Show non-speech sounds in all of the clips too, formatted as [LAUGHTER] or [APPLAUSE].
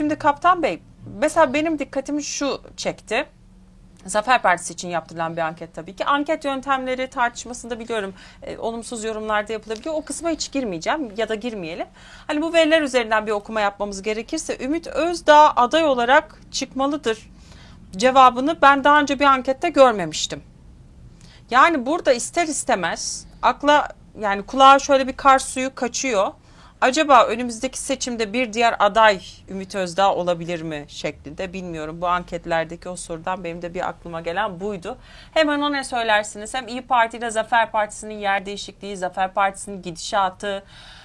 Şimdi Kaptan Bey, mesela benim dikkatimi şu çekti. Zafer Partisi için yaptırılan bir anket tabii ki. Anket yöntemleri tartışmasında biliyorum e, olumsuz yorumlarda yapılabiliyor. O kısma hiç girmeyeceğim ya da girmeyelim. Hani bu veriler üzerinden bir okuma yapmamız gerekirse Ümit Özdağ aday olarak çıkmalıdır cevabını ben daha önce bir ankette görmemiştim. Yani burada ister istemez akla yani kulağa şöyle bir kar suyu kaçıyor. Acaba önümüzdeki seçimde bir diğer aday Ümit Özdağ olabilir mi şeklinde bilmiyorum. Bu anketlerdeki o sorudan benim de bir aklıma gelen buydu. Hemen o ne söylersiniz? Hem İyi Parti ile Zafer Partisi'nin yer değişikliği, Zafer Partisi'nin gidişatı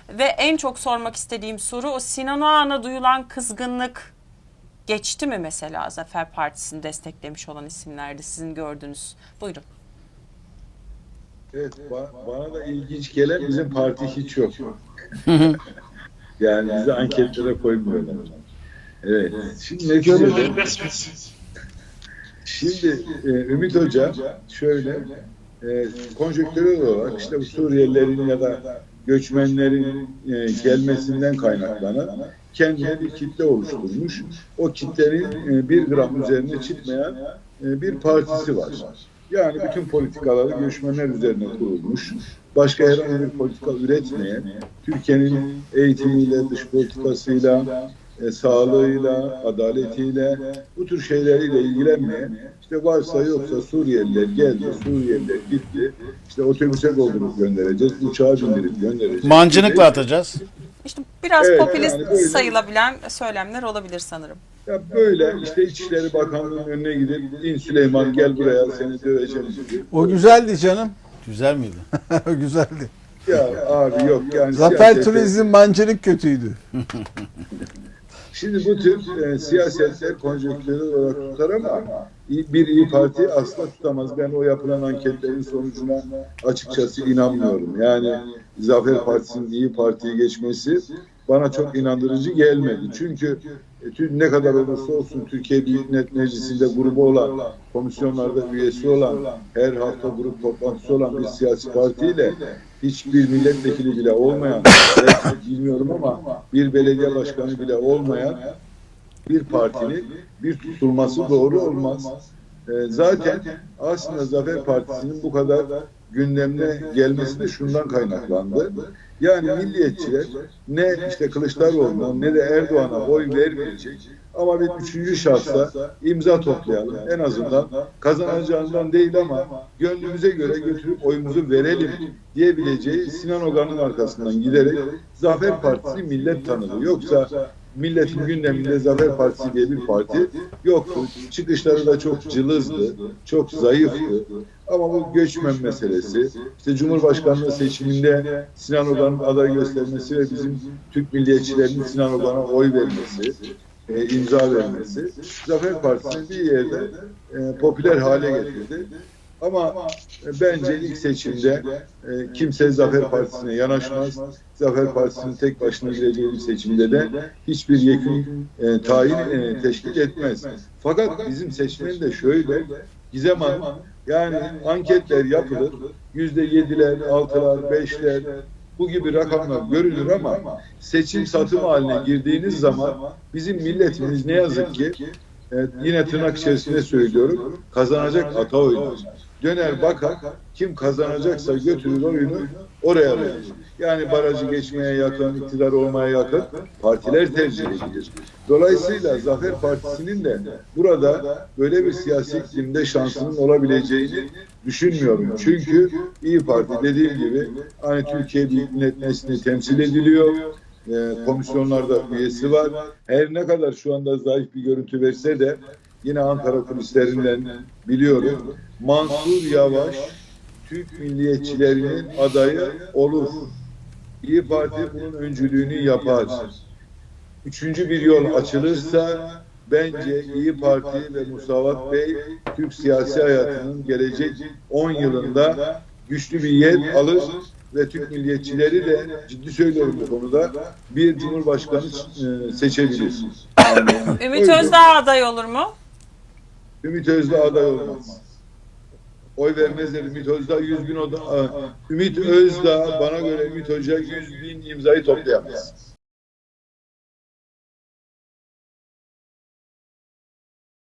ve en çok sormak istediğim soru o Sinan Oğan'a duyulan kızgınlık geçti mi mesela Zafer Partisi'ni desteklemiş olan isimlerde sizin gördüğünüz? Buyurun. Evet, ba- bana da ilginç gelen bizim parti hiç yok. [LAUGHS] yani bizi anketlere koymuyorlar. Evet. Şimdi neticede, şimdi e, Ümit Hoca şöyle e, konjonktürel olarak işte bu Suriyelilerin ya da göçmenlerin e, gelmesinden kaynaklanan kendine bir kitle oluşturmuş. O kitlenin e, bir gram üzerine çıkmayan e, bir partisi var. Yani bütün politikaları göçmenler üzerine kurulmuş. Başka herhangi bir politika üretmeyen, Türkiye'nin eğitimiyle, dış politikasıyla, e, sağlığıyla, adaletiyle, bu tür şeyleriyle ilgilenmeyen, işte varsa yoksa Suriyeliler geldi, Suriyeliler gitti, işte otobüse doldurup göndereceğiz, uçağa bindirip göndereceğiz. Mancınıkla atacağız. İşte biraz Evet, popülist yani böyle- sayılabilen söylemler olabilir sanırım. Ya böyle işte İçişleri Bakanlığı'nın önüne gidip İn Süleyman gel buraya seni döveceğim. O güzeldi canım. Güzel miydi? [LAUGHS] o güzeldi. Ya abi yok yani Zafer siyasette- Turizm mancınık kötüydü. [LAUGHS] Şimdi bu tür e, siyasetler konjonktürel olarak tutar ama iyi- bir iyi Parti asla tutamaz. Ben o yapılan anketlerin sonucuna açıkçası inanmıyorum. Yani Zafer Partisi'nin iyi Parti'yi geçmesi bana çok inandırıcı gelmedi. Çünkü e, ne kadar olursa olsun Türkiye Büyük Millet Meclisi'nde grubu olan, komisyonlarda üyesi olan, her hafta grup toplantısı olan bir siyasi partiyle hiçbir milletvekili bile olmayan, belki bilmiyorum ama bir belediye başkanı bile olmayan bir partinin bir tutulması doğru olmaz. Ee, zaten aslında Zafer Partisi'nin bu kadar gündemine gelmesi de şundan kaynaklandı. Yani milliyetçiler ne işte Kılıçdaroğlu'na ne de Erdoğan'a oy vermeyecek ama bir üçüncü şahsa imza toplayalım. En azından kazanacağından değil ama gönlümüze göre götürüp oyumuzu verelim diyebileceği Sinan Ogan'ın arkasından giderek Zafer Partisi millet tanıdı. Yoksa milletin gündeminde Zafer Partisi diye bir parti yoktu. Çıkışları da çok cılızdı, çok zayıftı. Ama bu göçmen meselesi, işte Cumhurbaşkanlığı seçiminde Sinan Ogan'ın aday göstermesi ve bizim Türk milliyetçilerinin Sinan Ogan'a oy vermesi, e, imza vermesi, Zafer Partisi'ni bir yerde e, popüler hale getirdi. Ama e, bence ilk seçimde e, kimse Zafer Partisi'ne yanaşmaz. Zafer Partisi'nin tek başına gireceği bir seçimde de hiçbir yekün e, tayin e, teşkil etmez. Fakat bizim seçmen de şöyle, Gizem Hanım, yani anketler yapılır, yüzde yediler, altılar, beşler, bu gibi rakamlar görülür ama seçim satım haline girdiğiniz zaman bizim milletimiz ne yazık ki e, yine tırnak içerisinde söylüyorum kazanacak ata oynar. Döner bakar kim kazanacaksa götürür oyunu oraya verir. Yani barajı geçmeye yakın, iktidar olmaya yakın partiler tercih edilir. Dolayısıyla Zafer Partisi'nin de burada böyle bir siyasi iklimde şansının olabileceğini düşünmüyorum. Çünkü İyi Parti dediğim gibi hani Türkiye Büyük Millet Meclisi'ni temsil ediliyor. E, komisyonlarda üyesi var. Her ne kadar şu anda zayıf bir görüntü verse de yine Ankara kulislerinden biliyorum. Mansur Yavaş Türk milliyetçilerinin adayı olur. İyi Parti bunun öncülüğünü yapar. Üçüncü bir yol açılırsa bence İyi Parti ve Musavat Bey Türk siyasi hayatının gelecek 10 yılında güçlü bir yer alır ve Türk milliyetçileri de ciddi söylüyorum bu konuda bir cumhurbaşkanı e, seçebilir. Ümit Özdağ aday olur mu? Ümit Özdağ aday olmaz. Oy vermezler Ümit Özdağ 100 bin oda, Ümit Özdağ bana göre Ümit Hoca 100 bin imzayı toplayamaz.